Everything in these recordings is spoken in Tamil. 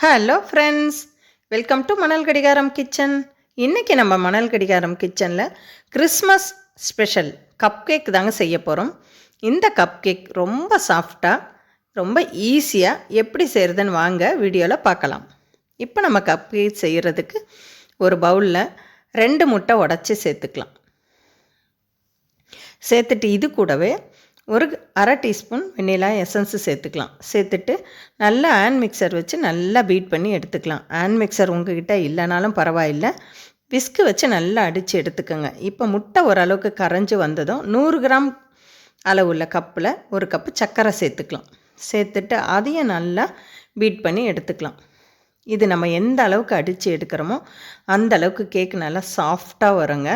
ஹலோ ஃப்ரெண்ட்ஸ் வெல்கம் டு மணல் கடிகாரம் கிச்சன் இன்றைக்கி நம்ம மணல் கடிகாரம் கிச்சனில் கிறிஸ்மஸ் ஸ்பெஷல் கப் கேக் தாங்க செய்ய போகிறோம் இந்த கப் கேக் ரொம்ப சாஃப்டாக ரொம்ப ஈஸியாக எப்படி செய்கிறதுன்னு வாங்க வீடியோவில் பார்க்கலாம். இப்போ நம்ம கப் கேக் செய்கிறதுக்கு ஒரு பவுலில் ரெண்டு முட்டை உடச்சி சேர்த்துக்கலாம். சேர்த்துட்டு இது கூடவே ஒரு அரை டீஸ்பூன் வெண்ணிலா எசன்ஸு சேர்த்துக்கலாம். சேர்த்துட்டு நல்லா ஹேண்ட் மிக்சர் வச்சு நல்லா பீட் பண்ணி எடுத்துக்கலாம். ஹேண்ட் மிக்சர் உங்ககிட்ட இல்லைனாலும் பரவாயில்ல. விஸ்கு வச்சு நல்லா அடித்து எடுத்துக்கோங்க. இப்போ முட்டை ஓரளவுக்கு கரைஞ்சி வந்ததும் நூறு கிராம் அளவுள்ள கப்பில் ஒரு கப்பு சர்க்கரை சேர்த்துக்கலாம். சேர்த்துட்டு அதையும் நல்லா பீட் பண்ணி எடுத்துக்கலாம். இது நம்ம எந்த அளவுக்கு அடித்து எடுக்கிறோமோ அந்த அளவுக்கு கேக் நல்லா சாஃப்டாக வருங்க.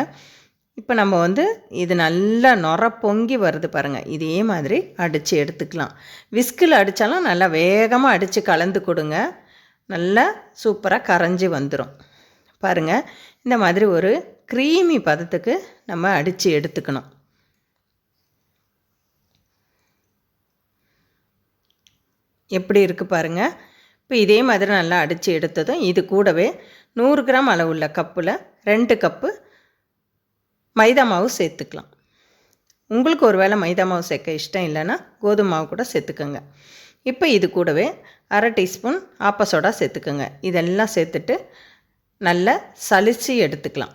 இப்போ நம்ம வந்து இது நல்லா நொர பொங்கி வருது பாருங்கள் இதே மாதிரி அடித்து எடுத்துக்கலாம். விஸ்கில் அடித்தாலும் நல்லா வேகமாக அடித்து கலந்து கொடுங்க. நல்லா சூப்பராக கரைஞ்சி வந்துடும் பாருங்கள் இந்த மாதிரி ஒரு க்ரீமி பதத்துக்கு நம்ம அடித்து எடுத்துக்கணும். எப்படி இருக்குது பாருங்கள் இப்போ இதே மாதிரி நல்லா அடித்து எடுத்ததும் இது கூடவே நூறு கிராம் அளவுள்ள கப்பில் ரெண்டு கப்பு மைதா மாவு சேர்த்துக்கலாம். உங்களுக்கு ஒரு வேளை மைதா மாவு சேர்க்க இஷ்டம் இல்லைன்னா கோதுமை மாவு கூட சேர்த்துக்கோங்க. இப்போ இது கூடவே அரை டீஸ்பூன் ஆப்ப சேர்த்துக்கோங்க. இதெல்லாம் சேர்த்துட்டு நல்லா சலிச்சு எடுத்துக்கலாம்.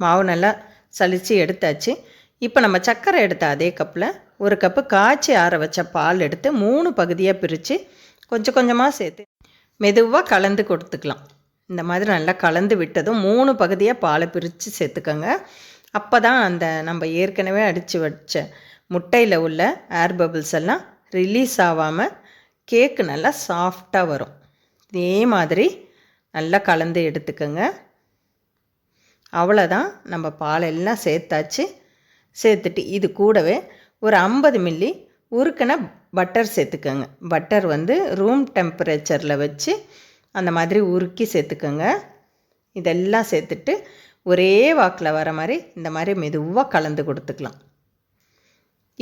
மாவு நல்லா சலித்து எடுத்தாச்சு. இப்போ நம்ம சர்க்கரை எடுத்த அதே கப்பில் ஒரு கப்பு காய்ச்சி ஆற வச்ச பால் எடுத்து மூணு பகுதியாக பிரித்து கொஞ்சம் கொஞ்சமாக சேர்த்து மெதுவாக கலந்து கொடுத்துக்கலாம். இந்த மாதிரி நல்லா கலந்து விட்டதும் மூணு பகுதியாக பாலை பிரித்து சேர்த்துக்கோங்க. அப்போ தான் அந்த நம்ம ஏற்கனவே அடித்து வச்ச முட்டையில் உள்ள ஏர் பபிள்ஸ் எல்லாம் ரிலீஸ் ஆகாமல் கேக்கு நல்லா சாஃப்டாக வரும். இதே மாதிரி நல்லா கலந்து எடுத்துக்கோங்க. அவ்வளோதான் நம்ம பாலெல்லாம் சேர்த்தாச்சு. சேர்த்துட்டு இது கூடவே ஒரு ஐம்பது மில்லி உருக்கின பட்டர் சேர்த்துக்கோங்க. பட்டர் வந்து ரூம் டெம்பரேச்சரில் வச்சு அந்த மாதிரி உருக்கி சேர்த்துக்கோங்க. இதெல்லாம் சேர்த்துட்டு ஒரே வாக்கில் வர மாதிரி இந்த மாதிரி மெதுவாக கலந்து கொடுத்துக்கலாம்.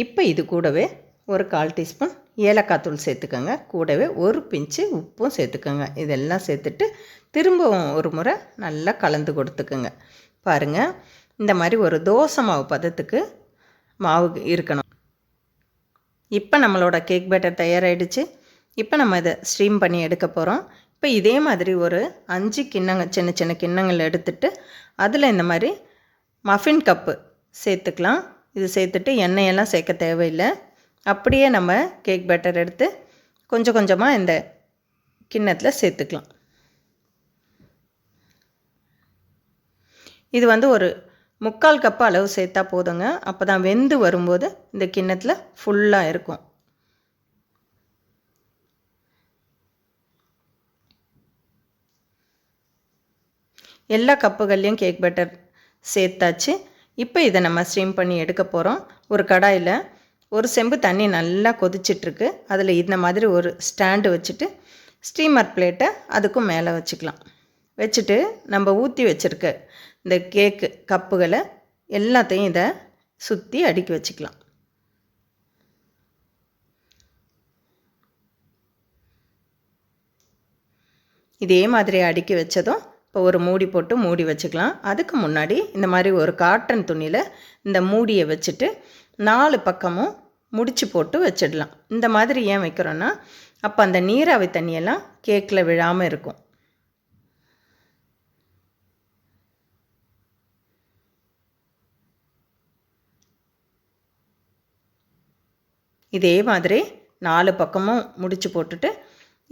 இப்போ இது கூடவே ஒரு கால் டீஸ்பூன் ஏலக்காய் தூள் சேர்த்துக்கோங்க. கூடவே ஒரு பிஞ்சு உப்பும் சேர்த்துக்கோங்க. இதெல்லாம் சேர்த்துட்டு திரும்பவும் ஒரு முறை நல்லா கலந்து கொடுத்துக்கோங்க. பாருங்கள் இந்த மாதிரி ஒரு தோசை மாவு பதத்துக்கு மாவு இருக்கணும். இப்போ நம்மளோட கேக் பேட்டர் தயாராகிடுச்சு இப்போ நம்ம இதை ஸ்ட்ரீம் பண்ணி எடுக்க போகிறோம் இப்போ இதே மாதிரி ஒரு அஞ்சு கிண்ணங்க சின்ன சின்ன கிண்ணங்கள் எடுத்துட்டு அதில் இந்த மாதிரி மஃபின் கப்பு சேர்த்துக்கலாம். இது சேர்த்துட்டு எண்ணெயெல்லாம் சேர்க்க தேவையில்லை. அப்படியே நம்ம கேக் பேட்டர் எடுத்து கொஞ்சம் கொஞ்சமாக இந்த கிண்ணத்தில் சேர்த்துக்கலாம். இது வந்து ஒரு முக்கால் கப்பு அளவு சேர்த்தா போதுங்க. அப்போ தான் வெந்து வரும்போது இந்த கிண்ணத்தில் ஃபுல்லாக இருக்கும். எல்லா கப்புகள்லேயும் கேக் பட்டர் சேர்த்தாச்சு. இப்போ இதை நம்ம ஸ்டீம் பண்ணி எடுக்க போகிறோம் ஒரு கடாயில் ஒரு செம்பு தண்ணி நல்லா கொதிச்சிட்ருக்கு. அதில் இந்த மாதிரி ஒரு ஸ்டாண்டு வச்சுட்டு ஸ்டீமர் பிளேட்டை அதுக்கும் மேலே வச்சுக்கலாம். வச்சுட்டு நம்ம ஊற்றி வச்சுருக்க இந்த கேக்கு கப்புகளை எல்லாத்தையும் இதை சுற்றி அடுக்கி வச்சுக்கலாம். இதே மாதிரி அடுக்கி வச்சதும் இப்போ ஒரு மூடி போட்டு மூடி வச்சுக்கலாம். அதுக்கு முன்னாடி இந்த மாதிரி ஒரு காட்டன் துணியில் இந்த மூடியை வச்சுட்டு நாலு பக்கமும் முடிச்சு போட்டு வச்சிடலாம். இந்த மாதிரி ஏன் வைக்கிறோன்னா அப்போ அந்த நீராவி தண்ணியெல்லாம் கேக்கில் விழாமல் இருக்கும். இதே மாதிரி நாலு பக்கமும் முடிச்சு போட்டுட்டு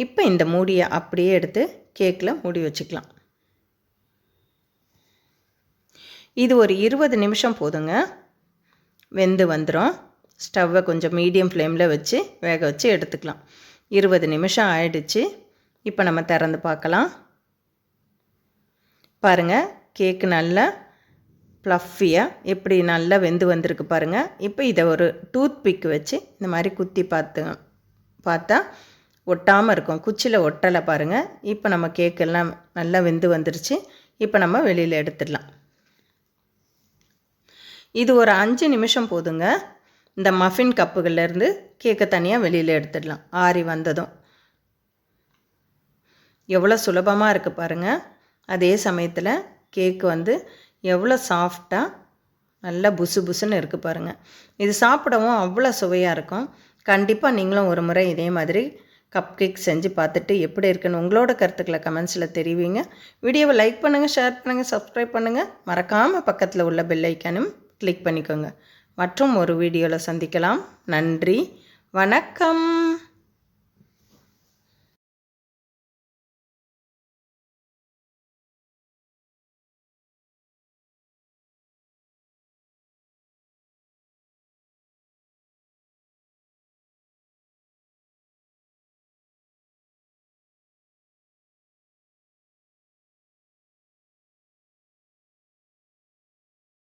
இப்போ இந்த மூடியை அப்படியே எடுத்து கேக்கில் மூடி வச்சுக்கலாம். இது ஒரு இருபது நிமிஷம் போதுங்க. வெந்து வந்துடும் ஸ்டவ்வை கொஞ்சம் மீடியம் ஃப்ளேமில் வச்சு வேக வச்சு எடுத்துக்கலாம். இருபது நிமிஷம் ஆயிடுச்சு. இப்போ நம்ம திறந்து பார்க்கலாம். பாருங்கள் கேக்கு நல்லா ப்ளஃபியாக எப்படி நல்லா வெந்து வந்திருக்கு பாருங்கள் இப்போ இதை ஒரு டூத் பிக் வச்சு இந்த மாதிரி குத்தி பார்த்து பார்த்தா ஒட்டாமல் இருக்கும். குச்சியில் ஒட்டலை பாருங்கள் இப்போ நம்ம கேக்கெல்லாம் நல்லா வெந்து வந்துருச்சு. இப்போ நம்ம வெளியில் எடுத்துடலாம். இது ஒரு அஞ்சு நிமிஷம் போதுங்க. இந்த மஃபின் கப்புகள்லேருந்து கேக்கை தனியாக வெளியில் எடுத்துடலாம். ஆறி வந்ததும். எவ்வளோ சுலபமாக இருக்குது பாருங்கள் அதே சமயத்தில் கேக்கு வந்து எவ்வளோ சாஃப்டாக நல்லா புசு புசுன்னு இருக்குது பாருங்கள் இது சாப்பிடவும் அவ்வளோ சுவையாக இருக்கும். கண்டிப்பாக நீங்களும் ஒரு முறை இதே மாதிரி கப் கேக் செஞ்சு பார்த்துட்டு எப்படி இருக்குன்னு உங்களோட கருத்துக்களை கமெண்ட்ஸில் தெரிவிங்க. வீடியோவை லைக் பண்ணுங்கள் ஷேர் பண்ணுங்கள் சப்ஸ்கிரைப் பண்ணுங்கள் மறக்காமல் பக்கத்தில் உள்ள பெல் ஐக்கானும் கிளிக் பண்ணிக்கோங்க. மற்றும் ஒரு வீடியோவில் சந்திக்கலாம். நன்றி. வணக்கம்.